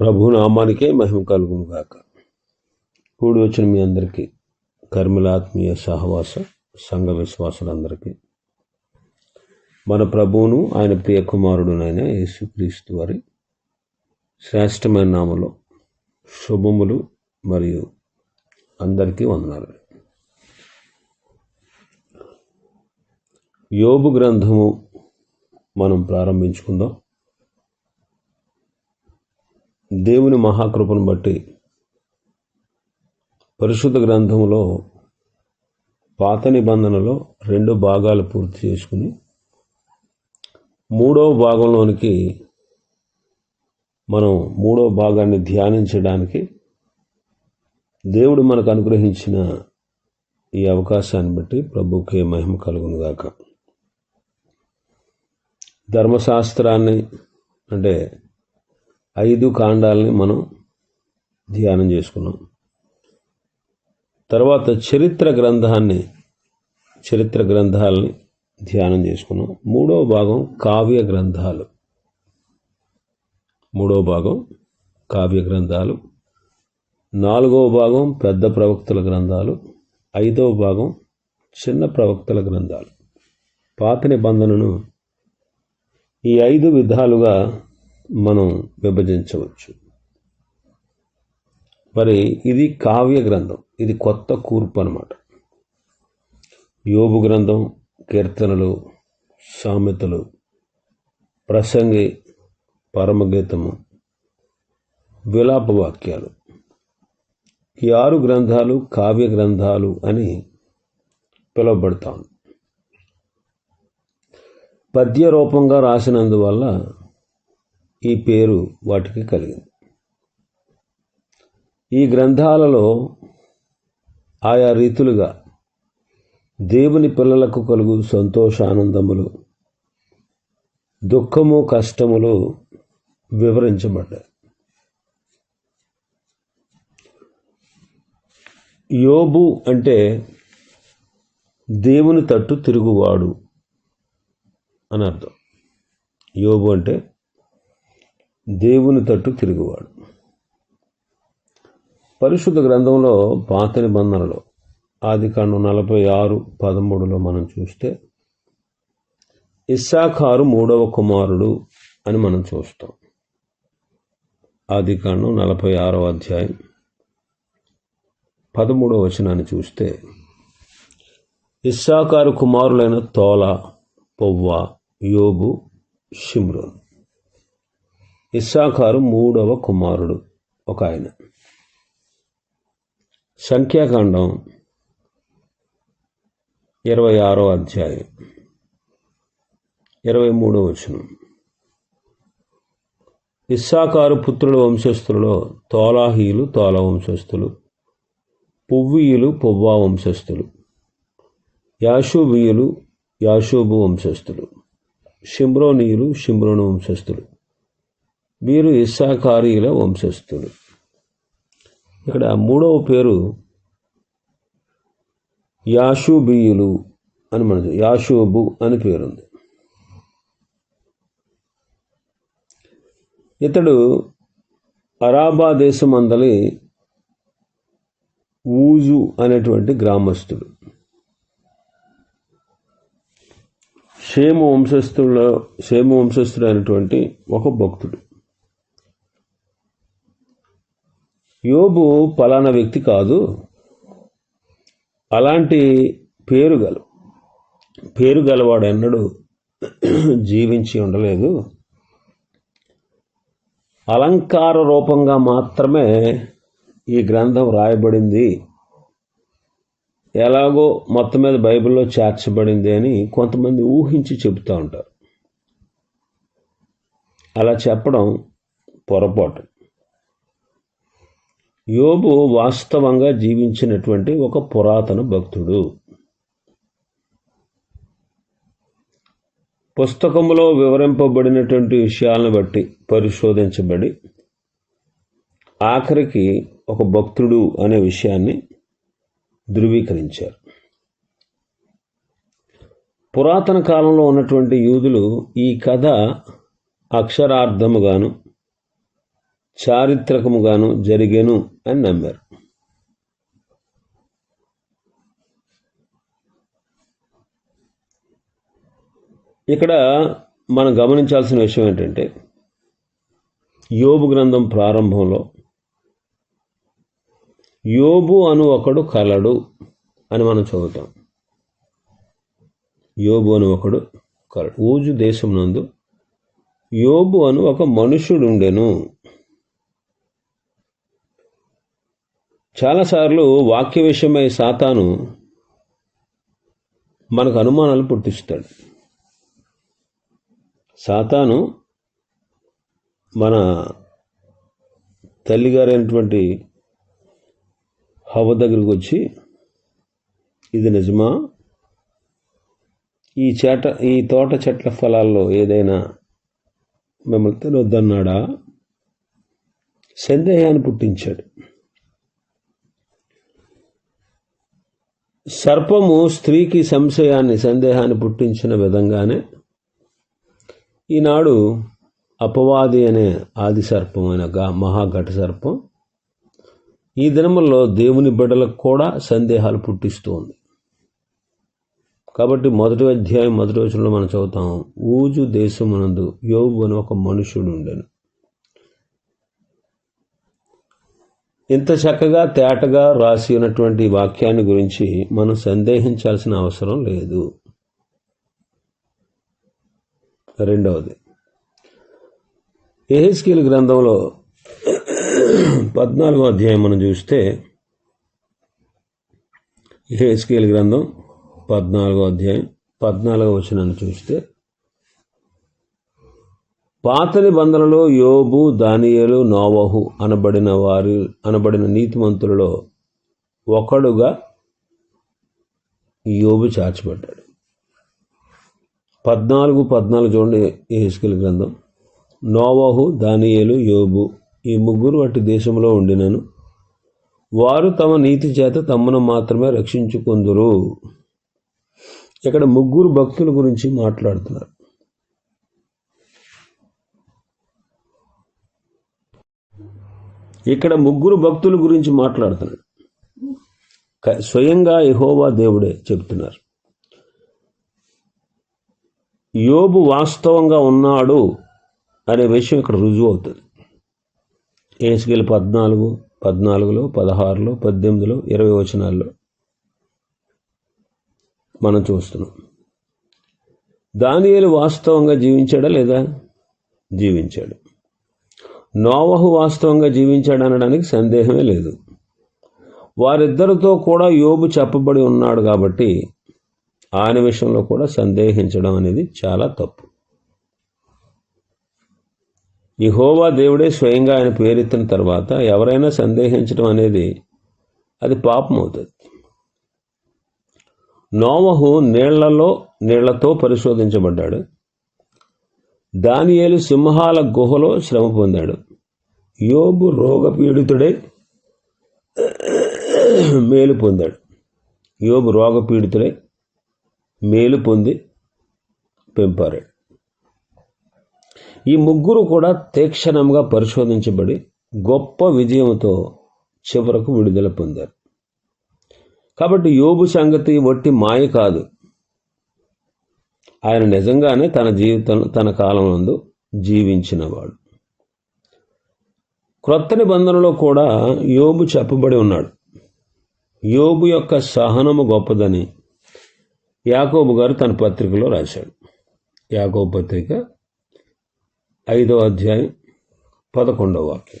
ప్రభునామానికే మహిమ కలుగును గాక. కూడి వచ్చిన మీ అందరికీ కర్మలాత్మీయ సహవాస సంఘ విశ్వాసులందరికీ మన ప్రభువును ఆయన ప్రియ కుమారుడునైన యేసుక్రీస్తు వారి శ్రేష్టమైన నామలో శుభములు మరియు అందరికీ వందనాలు. యోబు గ్రంథము మనం ప్రారంభించుకుందాం. దేవుని మహాకృపను బట్టి పరిశుద్ధ గ్రంథంలో పాత నిబంధనలో రెండు భాగాలు పూర్తి చేసుకుని మూడవ భాగంలోనికి మనం మూడవ భాగాన్ని ధ్యానించడానికి దేవుడు మనకు అనుగ్రహించిన ఈ అవకాశాన్ని బట్టి ప్రభుకే మహిమ కలుగునుగాక. ధర్మశాస్త్రాన్ని అంటే ఐదు కాండాలని మనం ధ్యానం చేసుకున్నాం. తర్వాత చరిత్ర గ్రంథాన్ని చరిత్ర గ్రంథాలని ధ్యానం చేసుకున్నాం. మూడవ భాగం కావ్య గ్రంథాలు. మూడవ భాగం కావ్య గ్రంథాలు. నాలుగవ భాగం పెద్ద ప్రవక్తల గ్రంథాలు. ఐదవ భాగం చిన్న ప్రవక్తల గ్రంథాలు. పాత నిబంధనను ఈ ఐదు విధాలుగా మనం విభజించవచ్చు. మరి ఇది కావ్య గ్రంథం. ఇది కొత్త కూర్పు అనమాట యోబు గ్రంథం కీర్తనలు సామెతలు ప్రసంగి పరమగీతము విలాప వాక్యాలు. ఈ ఆరు గ్రంథాలు కావ్య గ్రంథాలు అని పిలువబడతాను. పద్య రూపంగా రాసినందువల్ల ఈ పేరు వాటికి కలిగింది. ఈ గ్రంథాలలో ఆయా రీతులుగా దేవుని పిల్లలకు కలుగు సంతోషానందములు దుఃఖము కష్టములు వివరించబడ్డాయి. యోబు అంటే దేవుని తట్టు తిరుగువాడు అని అర్థం. యోబు అంటే దేవుని తట్టు తిరుగువాడు. పరిశుద్ధ గ్రంథంలో పాత నిబంధనలో ఆది కాండం నలభై ఆరు పదమూడులో మనం చూస్తే ఇస్సాఖారు మూడవ కుమారుడు అని మనం చూస్తాం. ఆది కాండం నలభై ఆరవ అధ్యాయం పదమూడవ వచనాన్ని చూస్తే ఇస్సాకారు కుమారులైన తోల పొవ్వ యోబు షిమ్రోన్. ఇస్సాకారు మూడవ కుమారుడు ఒక ఆయన. సంఖ్యాకాండం ఇరవై ఆరో అధ్యాయం ఇరవై మూడో వచనం. ఇస్సాకారు పుత్రుల వంశస్థులలో తోలాహీలు తోల వంశస్థులు పువ్వీయులు పువ్వా వంశస్థులు యాషూబీయులు యాషూబు వంశస్థులు షిమ్రోనీయులు షిమ్రోను వంశస్థులు వీరు ఇస్సాకారీల వంశస్థులు. ఇక్కడ మూడవ పేరు యాషూబీయులు అని మన యాషూబు అని పేరుంది. ఇతడు అరాబా దేశం అందలి ఊజు అనేటువంటి గ్రామస్తుడు షేము వంశస్థుల షేము వంశస్థుడు అనేటువంటి ఒక భక్తుడు. యోబు పలానా వ్యక్తి కాదు. అలాంటి పేరు గల పేరు గలవాడు ఎన్నడూ జీవించి ఉండలేదు. అలంకార రూపంగా మాత్రమే ఈ గ్రంథం రాయబడింది. ఎలాగో మొత్తం మీద బైబిల్లో చేర్చబడింది అని కొంతమంది ఊహించి చెబుతూ ఉంటారు. అలా చెప్పడం పొరపాటు. యోబు వాస్తవంగా జీవించినటువంటి ఒక పురాతన భక్తుడు. పుస్తకంలో వివరింపబడినటువంటి విషయాలను బట్టి పరిశోధించబడి ఆఖరికి ఒక భక్తుడు అనే విషయాన్ని ధృవీకరించారు. పురాతన కాలంలో ఉన్నటువంటి యూదులు ఈ కథ అక్షరార్థముగాను చారిత్రకముగాను జరిగెను అని నమ్మారు. ఇక్కడ మనం గమనించాల్సిన విషయం ఏంటంటే యోబు గ్రంథం ప్రారంభంలో యోబు అను ఒకడు కలడు అని మనం చదువుతాం. యోబు అని ఒకడు కలడు. ఊజు దేశం నందు యోబు అను ఒక మనుషుడు ఉండెను చాలాసార్లు వాక్య విషయమై సాతాను మనకు అనుమానాలు పుట్టిస్తాడు. సాతాను మన తల్లిగారైనటువంటి హవ దగ్గరికి వచ్చి ఇది నిజమా? ఈ చేట ఈ తోట చెట్ల ఫలాల్లో ఏదైనా మిమ్మల్ని తినొద్దన్నాడా? సందేహాన్ని పుట్టించాడు. సర్పము స్త్రీకి సంశయాన్ని సందేహాన్ని పుట్టించిన విధంగానే ఈనాడు అపవాది అనే ఆది సర్పం అనే మహాఘట సర్పం ఈ దినముల్లో దేవుని బిడ్డలకు కూడా సందేహాలు పుట్టిస్తోంది. కాబట్టి మొదటి అధ్యాయం మొదటి వచనంలో మనం చదువుతాం ఊజు దేశమునందు యోగు అని ఒక మనుషుడు ఉండెను. ఇంత చక్కగా తేటగా రాసి ఉన్నటువంటి వాక్యాన్ని గురించి మనం సందేహించాల్సిన అవసరం లేదు. రెండవది ఏహెస్కీల్ గ్రంథంలో పద్నాలుగో అధ్యాయం మనం చూస్తే ఏహెస్కీల్ గ్రంథం పద్నాలుగో అధ్యాయం పద్నాలుగో వచనాన్ని చూస్తే పాత నిబంధనలో యోబు దానియలు నోవహు అనబడిన వారి అనబడిన నీతిమంతులలో ఒకడుగా యోబు చాచిపడ్డాడు పద్నాలుగు పద్నాలుగు చూడండి ఏహెస్కీల్ గ్రంథం. నోవహు దానియేలు యోబు ఈ ముగ్గురు అట్టి దేశంలో ఉండినను. వారు తమ నీతి చేత తమను మాత్రమే రక్షించుకుందరు. ఇక్కడ ముగ్గురు భక్తుల గురించి మాట్లాడుతున్నారు. ఇక్కడ ముగ్గురు భక్తుల గురించి మాట్లాడుతున్నాడు స్వయంగా యహోవా దేవుడే చెప్తున్నారు. యోబు వాస్తవంగా ఉన్నాడు అనే విషయం ఇక్కడ రుజువు అవుతుంది. ఏసుకెళ్ళి పద్నాలుగు పద్నాలుగులో పదహారులో పద్దెనిమిదిలో ఇరవై వచనాల్లో మనం చూస్తున్నాం. దానియేలు వాస్తవంగా జీవించాడా లేదా? జీవించాడు. నోవహు వాస్తవంగా జీవించాడు అనడానికి సందేహమే లేదు. వారిద్దరితో కూడా యోబు చెప్పబడి ఉన్నాడు కాబట్టి ఆయన విషయంలో కూడా సందేహించడం అనేది చాలా తప్పు. ఈ హోవా దేవుడే స్వయంగా ఆయన పేరెత్తిన తర్వాత ఎవరైనా సందేహించడం అనేది అది పాపం అవుతుంది. నోవహు నీళ్ళలో నీళ్ళతో పరిశోధించబడ్డాడు. దానియేలు సింహాల గుహలో శ్రమ పొందాడు. యోబు రోగపీడితుడే మేలు పొందాడు. యోబు రోగపీడితుడే మేలు పొంది పెంపారాడు. ఈ ముగ్గురు కూడా తీక్షణంగా పరిశోధించబడి గొప్ప విజయంతో చివరకు విడుదల పొందారు. కాబట్టి యోబు సంగతి వట్టి మాయ కాదు. ఆయన నిజంగానే తన జీవితం తన కాలమందు జీవించినవాడు. క్రొత్త నిబంధనలో కూడా యోబు చెప్పబడి ఉన్నాడు. యోబు యొక్క సహనము గొప్పదని యాకోబు గారు తన పత్రికలో రాశాడు. యాకోబు పత్రిక ఐదో అధ్యాయం పదకొండవ వాక్యం.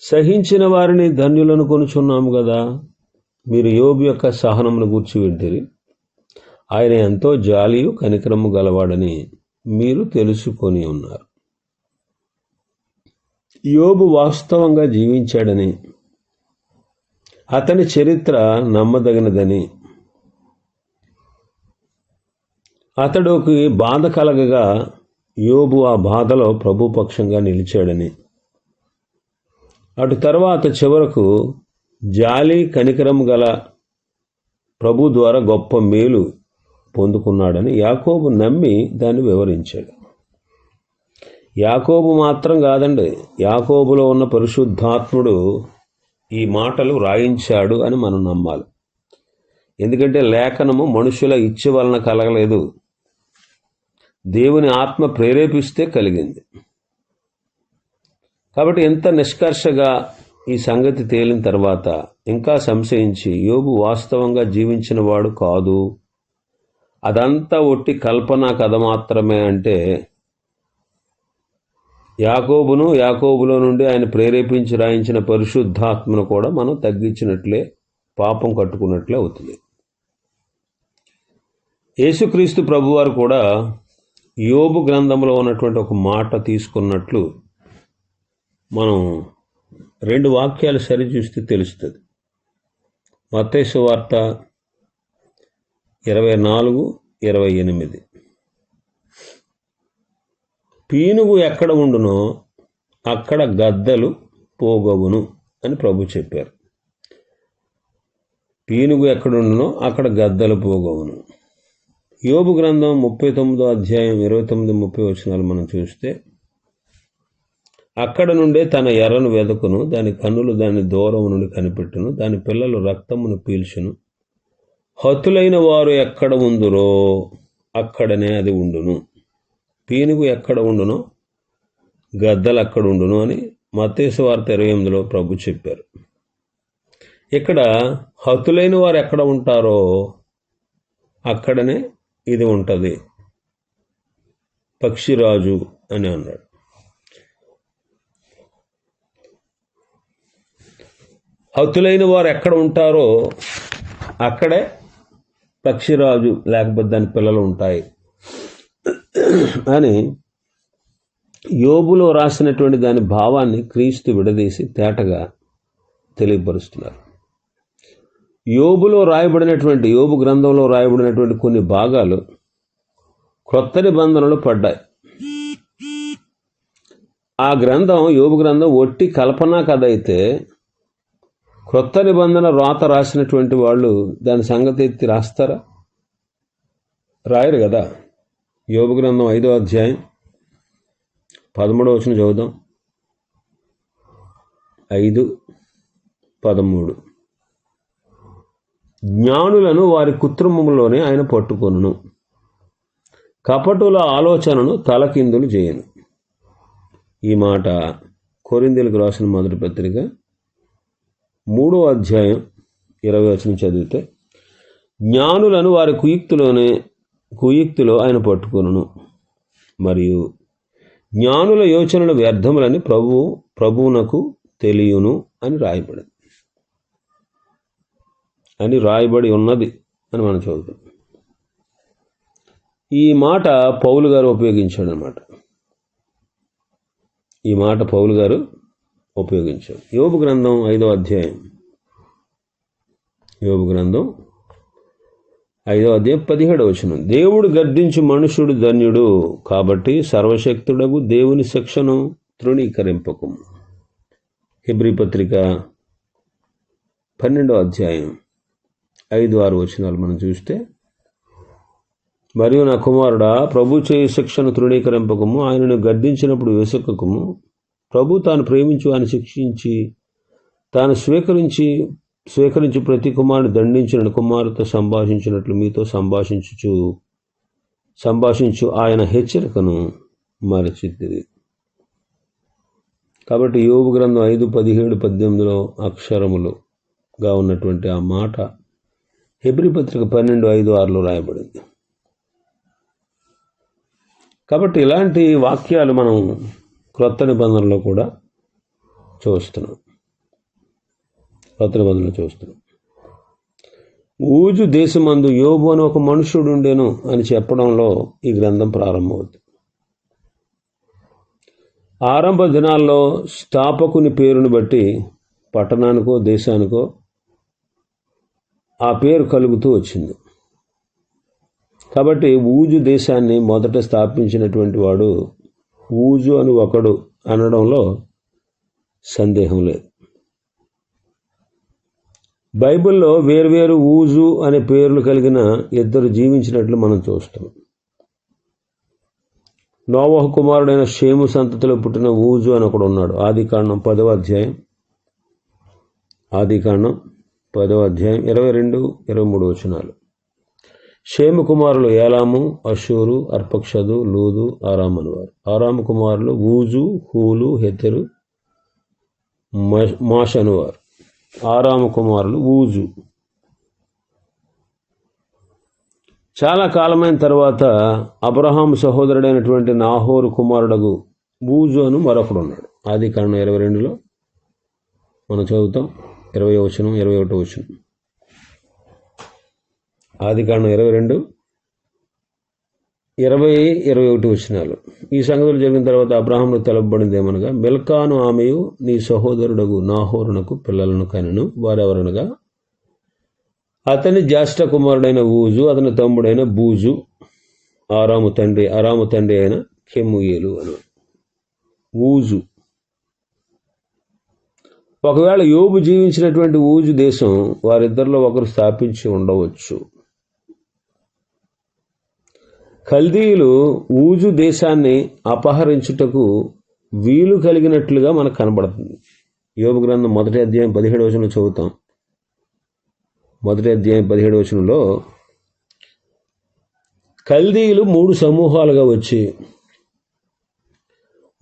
సహించిన వారిని ధన్యులను కొనుచున్నాము కదా మీరు యోబు యొక్క సహనమును గూర్చి వింటిరి ఆయన ఎంతో జాలియు కనికరము గలవాడని మీరు తెలుసుకొని ఉన్నారు. యోబు వాస్తవంగా జీవించాడని అతని చరిత్ర నమ్మదగినదని అతడుకి బాధ కలగగా యోబు ఆ బాధలో ప్రభుపక్షంగా నిలిచాడని అటు తర్వాత చివరకు జాలి కనికరం గల ప్రభు ద్వారా గొప్ప మేలు పొందుకున్నాడని యాకోబు నమ్మి దాన్ని వివరించాడు. యాకోబు మాత్రం కాదండి యాకోబులో ఉన్న పరిశుద్ధాత్ముడు ఈ మాటలు రాయించాడు అని మనం నమ్మాలి. ఎందుకంటే లేఖనము మనుషుల ఇచ్చ వలన కలగలేదు. దేవుని ఆత్మ ప్రేరేపిస్తే కలిగింది. కాబట్టి ఎంత నిష్కర్షగా ఈ సంగతి తేలిన తర్వాత ఇంకా సంశయించి యోబు వాస్తవంగా జీవించిన వాడు కాదు. అదంతా ఒట్టి కల్పన కథ మాత్రమే అంటే యాకోబును యాకోబులో నుండి ఆయన ప్రేరేపించి రాయించిన పరిశుద్ధాత్మను కూడా మనం తగ్గించినట్లే పాపం కట్టుకున్నట్లే అవుతుంది. యేసుక్రీస్తు ప్రభువారు కూడా యోబు గ్రంథంలో ఉన్నటువంటి ఒక మాట తీసుకున్నట్లు మనం రెండు వాక్యాలు సరిచూస్తే తెలుస్తుంది. మత్తైసు వార్త ఇరవై నాలుగు ఇరవై ఎనిమిది. పీనుగు ఎక్కడ ఉండునో అక్కడ గద్దలు పోగవును అని ప్రభు చెప్పారు. పీనుగు ఎక్కడుండునో అక్కడ గద్దలు పోగవును. యోబు గ్రంథం ముప్పై తొమ్మిదో అధ్యాయం ఇరవై తొమ్మిది ముప్పై వచనాలు మనం చూస్తే అక్కడ నుండే తన ఎర్రను వెదకును దాని కన్నులు దాని దూరం నుండి కనిపెట్టును దాని పిల్లలు రక్తమును పీల్చును హతులైన వారు ఎక్కడ ఉందురో అక్కడనే అది ఉండును. పీనుగు ఎక్కడ ఉండునో గద్దలు అక్కడ ఉండును అని మతేసు వార్త ఇరవై ఎనిమిదిలో ప్రభు చెప్పారు. ఇక్కడ హతులైన వారు ఎక్కడ ఉంటారో అక్కడనే ఇది ఉంటుంది. పక్షిరాజు అని అన్నాడు. హతులైన వారు ఎక్కడ ఉంటారో అక్కడే పక్షిరాజు లేకపోతే దాని పిల్లలు ఉంటాయి. అని యోబులో రాసినటువంటి దాని భావాన్ని క్రీస్తు విడదీసి తేటగా తెలియపరుస్తున్నారు. యోబులో రాయబడినటువంటి యోబు గ్రంథంలో రాయబడినటువంటి కొన్ని భాగాలు క్రొత్త నిబంధనలు పడ్డాయి. ఆ గ్రంథం యోబు గ్రంథం ఒట్టి కల్పనా కథ అయితే క్రొత్త నిబంధన రాత రాసినటువంటి వాళ్ళు దాని సంగతి ఎత్తి రాస్తారా? రాయరు కదా. యోగ గ్రంథం ఐదో అధ్యాయం పదమూడవ వచ్చిన చదువుదాం. ఐదు పదమూడు. జ్ఞానులను వారి కుటుంబంలోనే ఆయన పట్టుకొనును. కపటుల ఆలోచనను తలకిందులు చేయను. ఈ మాట కొరిందెలకు రాసిన మొదటి పత్రిక మూడో అధ్యాయం ఇరవై వచనం చదివితే జ్ఞానులను వారి కుయుక్తిలోనే కుయుక్తిలో ఆయన పట్టుకొనును. మరియు జ్ఞానుల యోచనలు వ్యర్థములని ప్రభు ప్రభువునకు తెలియను అని రాయబడింది. అని రాయబడి ఉన్నది అని మనం చదువుతాం. ఈ మాట పౌలు గారు ఉపయోగించాడు అనమాట ఈ మాట పౌలు గారు ఉపయోగించాడు యోబు గ్రంథం ఐదో అధ్యాయం. యోబు గ్రంథం ఐదో అధ్యాయం పదిహేడు వచనం. దేవుడు గర్దించి మనుషుడు ధన్యుడు కాబట్టి సర్వశక్తుడకు దేవుని శిక్షను తృణీకరింపకు హిబ్రి పత్రిక పన్నెండో అధ్యాయం ఐదు ఆరు వచనాలు మనం చూస్తే మరియు నా కుమారుడా ప్రభు చేయి శిక్షను తృణీకరింపకము ఆయనను గద్దించినప్పుడు వెసుకకము ప్రభు తాను ప్రేమించు అని శిక్షించి తాను స్వీకరించి స్వీకరించి ప్రతి కుమారుని దండించిన కుమారుతో సంభాషించినట్లు మీతో సంభాషించుచు సంభాషించు ఆయన హెచ్చరికను మరచిద్ది కాబట్టి యోగు గ్రంథం ఐదు పదిహేడు పద్దెనిమిదిలో అక్షరములుగా ఉన్నటువంటి ఆ మాట హెబ్రి పత్రిక పన్నెండు ఐదు ఆరులో రాయబడింది. కాబట్టి ఇలాంటి వాక్యాలు మనం క్రొత్త నిబంధనలో కూడా చూస్తున్నాం. క్రొత్త నిబంధనలు చూస్తున్నాం. ఊజు దేశమందు యోబు అని ఒక మనుషుడు ఉండేను అని చెప్పడంలో ఈ గ్రంథం ప్రారంభమవుతుంది. ఆరంభ దినాల్లో స్థాపకుని పేరును బట్టి పట్టణానికో దేశానికో ఆ పేరు కలుగుతూ వచ్చింది. కాబట్టి ఊజు దేశాన్ని మొదట స్థాపించినటువంటి వాడు ఊజు అని ఒకడు అనడంలో సందేహం లేదు. బైబిల్లో వేరువేరు ఊజు అనే పేర్లు కలిగిన ఇద్దరు జీవించినట్లు మనం చూస్తాం. నోవహ కుమారుడైన షేము సంతతిలో పుట్టిన ఊజు అని ఒకడు ఉన్నాడు. ఆది కాండం పదవ అధ్యాయం. ఆది కాండం పదవ అధ్యాయం ఇరవై రెండు ఇరవై మూడు వచనాలు. షేము కుమారులు ఏలాము అషూరు అర్పక్షదు లూదు ఆరాము అనేవారు ఆరాము కుమారులు ఊజు హూలు హెతెరు మాష్ అనువారు ఆరాము కుమారులు ఊజు. చాలా కాలమైన తర్వాత అబ్రహాం సహోదరుడైనటువంటి నాహోరు కుమారుడగు బూజు అను మరొకడు ఉన్నాడు. ఆది కారణం ఇరవై రెండులో మనం చదువుతాం. ఇరవై వచనం ఇరవై ఒకటో వచనం. ఆది ఇరవై రెండు ఇరవై ఇరవై ఒకటి వచ్చినాలు ఈ సంగతులు జరిగిన తర్వాత అబ్రాహంలో తెలపబడింది ఏమనగా మిల్కాను ఆమెయు నీ సహోదరుడగు నాహోరునకు పిల్లలను కనను వారెవరనగా అతని జ్యేష్ఠ కుమారుడైన ఊజు అతని తమ్ముడైన బూజు ఆరాము తండ్రి ఆరాము తండ్రి అయిన కెమ్ముయేలు అని. ఊజు. ఒకవేళ యోబు జీవించినటువంటి ఊజు దేశం వారిద్దరిలో ఒకరు స్థాపించి ఉండవచ్చు. కల్దీయులు ఊజు దేశాన్ని అపహరించుటకు వీలు కలిగినట్లుగా మనకు కనబడుతుంది. యోగ గ్రంథం మొదటి అధ్యాయం పదిహేడు వచనంలో చదువుతాం. మొదటి అధ్యాయం పదిహేడు వచనంలో కల్దీయులు మూడు సమూహాలుగా వచ్చి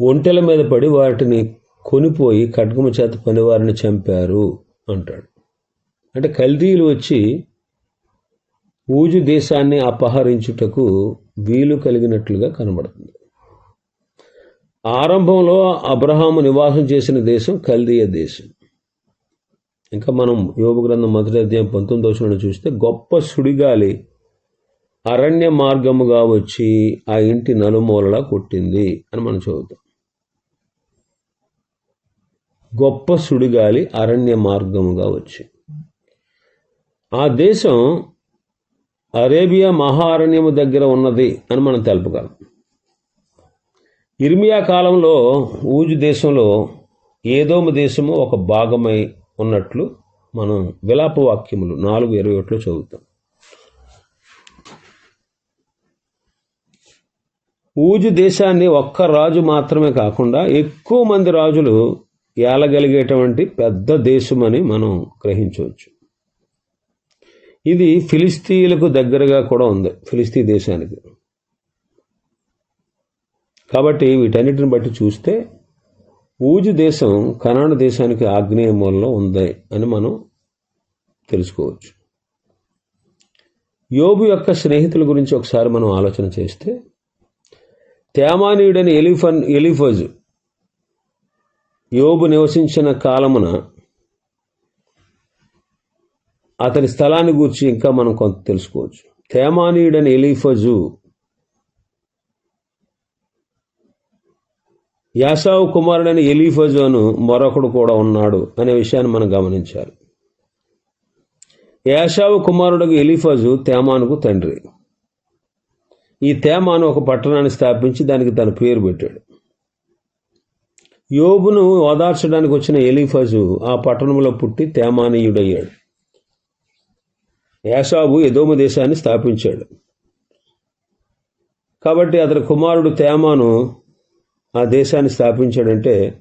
ఒంటెల మీద పడి వాటిని కొనిపోయి ఖడ్గము చేత పనివారిని చంపారు అంటాడు. అంటే కల్దీయులు వచ్చి ఊజు దేశాన్ని అపహరించుటకు వీలు కలిగినట్లుగా కనబడుతుంది. ఆరంభంలో అబ్రహాము నివాసం చేసిన దేశం కల్దీయ దేశం. ఇంకా మనం యోగ గ్రంథం మొదటి అధ్యాయం పంతొమ్మిది వచ్చిన చూస్తే గొప్ప సుడిగాలి అరణ్య మార్గముగా వచ్చి ఆ ఇంటి నలుమూలలా కొట్టింది అని మనం చదువుతాం గొప్ప సుడిగాలి అరణ్య మార్గముగా వచ్చి. ఆ దేశం అరేబియా మహారణ్యము దగ్గర ఉన్నది అని మనం తెలుపగలం. ఇర్మియా కాలంలో ఊజు దేశంలో ఏదోమ దేశము ఒక భాగమై ఉన్నట్లు మనం విలాప వాక్యములు నాలుగు ఇరవై ఒకటిలో చదువుతాం. ఊజు దేశాన్ని ఒక్క రాజు మాత్రమే కాకుండా ఎక్కువ మంది రాజులు ఏలగలిగేటువంటి పెద్ద దేశమని మనం గ్రహించవచ్చు. ఇది ఫిలిస్తీన్లకు దగ్గరగా కూడా ఉంది ఫిలిస్తీ దేశానికి. కాబట్టి వీటన్నిటిని బట్టి చూస్తే ఊజు దేశం కనాడ దేశానికి ఆగ్నేయ మూలలో ఉంది అని మనం తెలుసుకోవచ్చు. యోబు యొక్క స్నేహితుల గురించి ఒకసారి మనం ఆలోచన చేస్తే తేమానీయుడని ఎలిఫన్ ఎలిఫజ్ యోబు నివసించిన కాలమున అతని స్థలాన్ని గురించి ఇంకా మనం కొంత తెలుసుకోవచ్చు. తేమానీయుడని ఎలిఫజు యాసావు కుమారుడైన ఎలీఫజు అను మరొకడు కూడా ఉన్నాడు అనే విషయాన్ని మనం గమనించాలి. యాసావు కుమారుడు ఎలీఫజు తేమానుకు తండ్రి. ఈ తేమాను ఒక పట్టణాన్ని స్థాపించి దానికి తన పేరు పెట్టాడు. యోబును ఓదార్చడానికి వచ్చిన ఎలీఫజు ఆ పట్టణంలో పుట్టి తేమానీయుడయ్యాడు. యాషాబు ఎదోమ దేశాన్ని స్థాపించాడు. కాబట్టి అతని కుమారుడు తేమాను ఆ దేశాన్ని స్థాపించాడంటే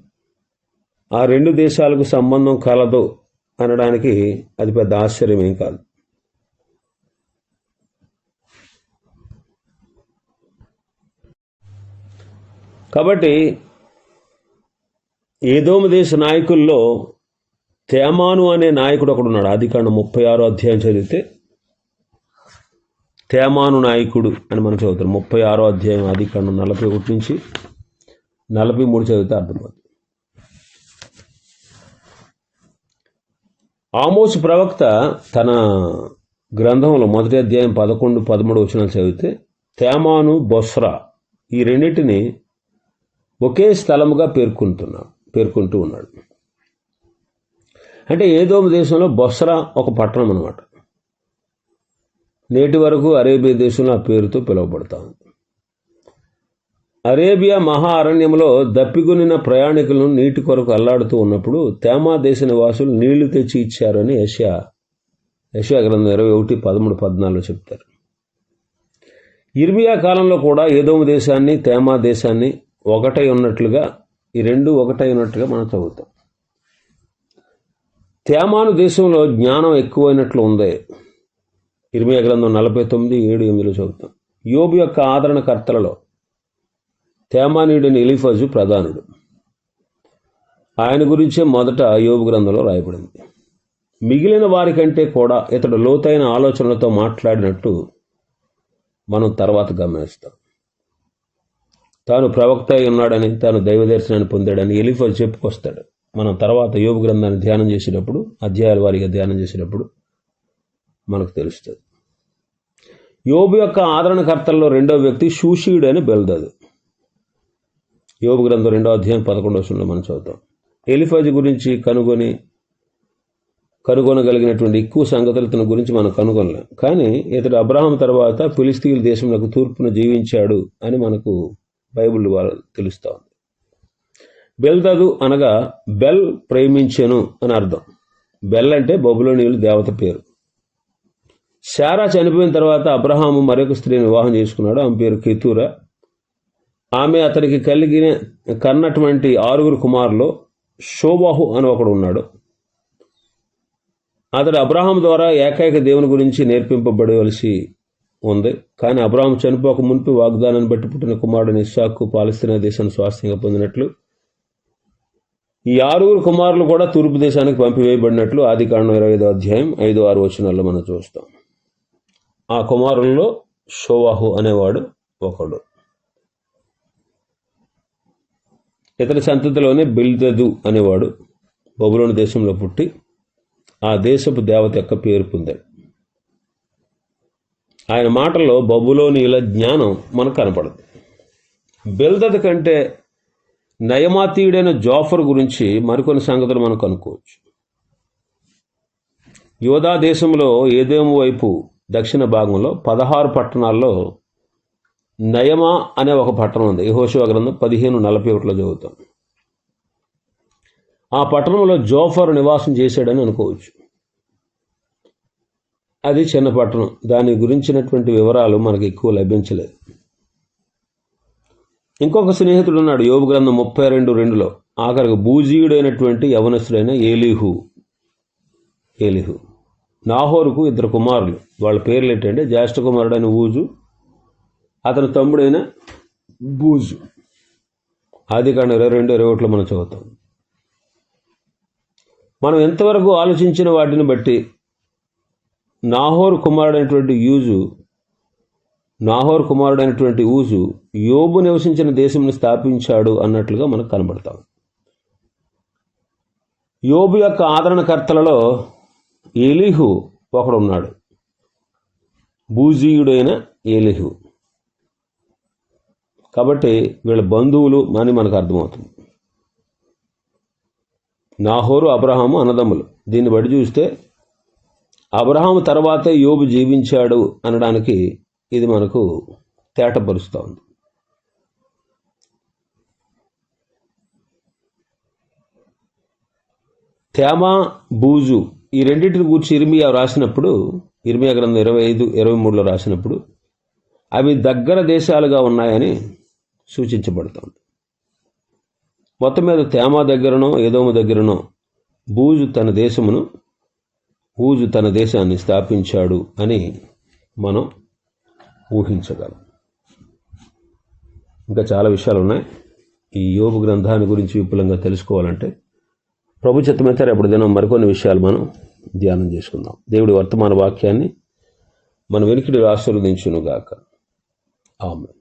ఆ రెండు దేశాలకు సంబంధం కలదు అనడానికి అది పెద్ద ఆశ్చర్యం ఏం కాదు. కాబట్టి ఏదోమ దేశ నాయకుల్లో తేమాను అనే నాయకుడు ఒకడు ఉన్నాడు. ఆదికాండం ముప్పై ఆరో అధ్యాయం చదివితే తేమాను నాయకుడు అని మనం చదువుతాం. ముప్పై ఆరో అధ్యాయం ఆదికాండం నలభై ఒకటి నుంచి నలభై మూడు చదివితే అర్థమవుతుంది. ఆమోసు ప్రవక్త తన గ్రంథంలో మొదటి అధ్యాయం పదకొండు పదమూడు వచనాలు చదివితే తేమాను బొస్రా ఈ రెండింటిని ఒకే స్థలముగా పేర్కొంటున్నాడు పేర్కొంటూ ఉన్నాడు. అంటే ఏదో దేశంలో బొస్రా ఒక పట్టణం అనమాట నేటి వరకు అరేబియా దేశంలో ఆ పేరుతో పిలువబడతా ఉంది. అరేబియా మహా అరణ్యంలో దప్పిగొనిన ప్రయాణికులను నీటి కొరకు అల్లాడుతూ ఉన్నప్పుడు తేమా దేశ నివాసులు నీళ్ళు తెచ్చి ఇచ్చారని యశా యశా గ్రంథం ఇరవై ఒకటి పదమూడు పద్నాలుగు చెప్తారు. ఇర్మియా కాలంలో కూడా ఏదోమ దేశాన్ని తేమా దేశాన్ని ఒకటై ఉన్నట్లుగా ఈ రెండు ఒకటై ఉన్నట్టుగా మనం చదువుతాం. తేమాను దేశంలో జ్ఞానం ఎక్కువైనట్లు ఉంది. ఇరవై గ్రంథం నలభై తొమ్మిది ఏడు ఎనిమిదిలో చదువుతాం. యోబు యొక్క ఆదరణకర్తలలో తేమానీయుడిని ఎలిఫజు ప్రధానుడు. ఆయన గురించే మొదట యోగు గ్రంథంలో రాయబడింది. మిగిలిన వారికంటే కూడా ఇతడు లోతైన ఆలోచనలతో మాట్లాడినట్టు మనం తర్వాత గమనిస్తాం. తాను ప్రవక్త అయి ఉన్నాడని తాను దైవ దర్శనాన్ని పొందాడని ఎలిఫజ్ చెప్పుకొస్తాడు. మనం తర్వాత యోగ గ్రంథాన్ని ధ్యానం చేసేటప్పుడు అధ్యాయాల వారిగా ధ్యానం చేసేటప్పుడు మనకు తెలుస్తుంది. యోబు యొక్క ఆదరణకర్తల్లో రెండో వ్యక్తి షూషీయుడు అని బెల్దదు. యోబు గ్రంథం రెండో అధ్యాయం పదకొండవ వచనంలో మనం చదువుతాం. ఎలిఫజ్ గురించి కనుగొని కనుగొనగలిగినటువంటి ఎక్కువ సంగతులు ఇతని గురించి మనం కనుగొనలేం. కానీ ఇతడు అబ్రహం తర్వాత ఫిలిస్తీన్ దేశంలో తూర్పున జీవించాడు అని మనకు బైబిల్ ద్వారా తెలుస్తూ ఉంది బెల్దదు అనగా బెల్ ప్రేమించెను అని అర్థం. బెల్ అంటే బబులోనియులు దేవత పేరు. శారా చనిపోయిన తర్వాత అబ్రహాము మరొక స్త్రీని వివాహం చేసుకున్నాడు. ఆమె పేరు కితూర. ఆమె అతనికి కలిగిన కన్నటువంటి ఆరుగురు కుమారులు షోబాహు అని ఒకడు ఉన్నాడు. అతడు అబ్రహాం ద్వారా ఏకైక దేవుని గురించి నేర్పింపబడవలసి ఉంది. కానీ అబ్రహాం చనిపోక మునిపి వాగ్దానాన్ని బట్టి పుట్టిన కుమారుడు ఇస్సాకు పాలస్తీనా దేశాన్ని స్వాస్థ్యంగా పొందినట్లు ఈ ఆరుగురు కుమారులు కూడా తూర్పు దేశానికి పంపివేయబడినట్లు ఆది కాండం ఇరవై ఐదో అధ్యాయం ఐదు ఆరు వచనాల్లో మనం చూస్తాం. ఆ కుమారుల్లో షోవాహు అనేవాడు ఒకడు. ఇతని సంతతిలోనే బిల్దదు అనేవాడు బబులోని దేశంలో పుట్టి ఆ దేశపు దేవత యొక్క పేరు పొందాడు. ఆయన మాటల్లో బబులోనిల జ్ఞానం మనకు కనపడదు. బిల్దదు కంటే నయమాతీయుడైన జోఫర్ గురించి మరికొన్ని సంగతులు మనం కనుక్కోవచ్చు. యోధా దేశంలో ఏదేమో వైపు దక్షిణ భాగంలో పదహారు పట్టణాల్లో నయమా అనే ఒక పట్టణం ఉంది. యహోశివ గ్రంథం పదిహేను నలభై ఒకటిలో చదువుతాం. ఆ పట్టణంలో జోఫర్ నివాసం చేశాడని అనుకోవచ్చు. అది చిన్న పట్టణం. దాని గురించినటువంటి వివరాలు మనకు ఎక్కువ లభించలేదు. ఇంకొక స్నేహితుడు ఉన్నాడు యోగు గ్రంథం ముప్పై రెండు రెండులో. ఆఖరికి భూజీయుడైనటువంటి యవనస్తుడైన ఏలిహు. ఏలిహు. నాహోరుకు ఇద్దరు కుమారులు. వాళ్ళ పేర్లు ఏంటంటే జ్యేష్ఠ కుమారుడైన ఊజు అతని తమ్ముడైన బూజు. ఆది కాండ ఇరవై రెండు ఇరవై ఒకటిలో మనం చదువుతాం. మనం ఎంతవరకు ఆలోచించిన వాటిని బట్టి నాహోర్ కుమారుడైనటువంటి యూజు నాహోర్ కుమారుడైనటువంటి ఊజు యోబు నివసించిన దేశంని స్థాపించాడు అన్నట్లుగా మనకు కనబడతాం. యోబు యొక్క ఆదరణకర్తలలో ఏలిహు ఒకడు ఉన్నాడు భూజీయుడైన ఏలిహు. కాబట్టి వీళ్ళ బంధువులు అని మనకు అర్థమవుతుంది. నాహోరు అబ్రహాము అన్నదమ్ములు. దీన్ని బట్టి చూస్తే అబ్రహాము తర్వాతే యోబు జీవించాడు అనడానికి ఇది మనకు తేటపరుస్తూ ఉంది తేమ బూజు ఈ రెండింటిని గురించి ఇర్మియా రాసినప్పుడు ఇర్మియా గ్రంథం ఇరవై ఐదు ఇరవై మూడులో రాసినప్పుడు అవి దగ్గర దేశాలుగా ఉన్నాయని సూచించబడుతుంది. మొత్తం మీద తేమ దగ్గరనో ఏదోమ దగ్గరనో బూజు తన దేశమును ఊజు తన దేశాన్ని స్థాపించాడు అని మనం ఊహించగలం. ఇంకా చాలా విషయాలు ఉన్నాయి ఈ యోగు గ్రంథాన్ని గురించి విపులంగా తెలుసుకోవాలంటే ప్రభు చిత్తమైతే రేపటి దినం మరికొన్ని విషయాలు మనం ధ్యానం చేసుకుందాం. దేవుడి వర్తమాన వాక్యాన్ని మన వెనుకడి ఆశీర్వదించునుగాక ఆమె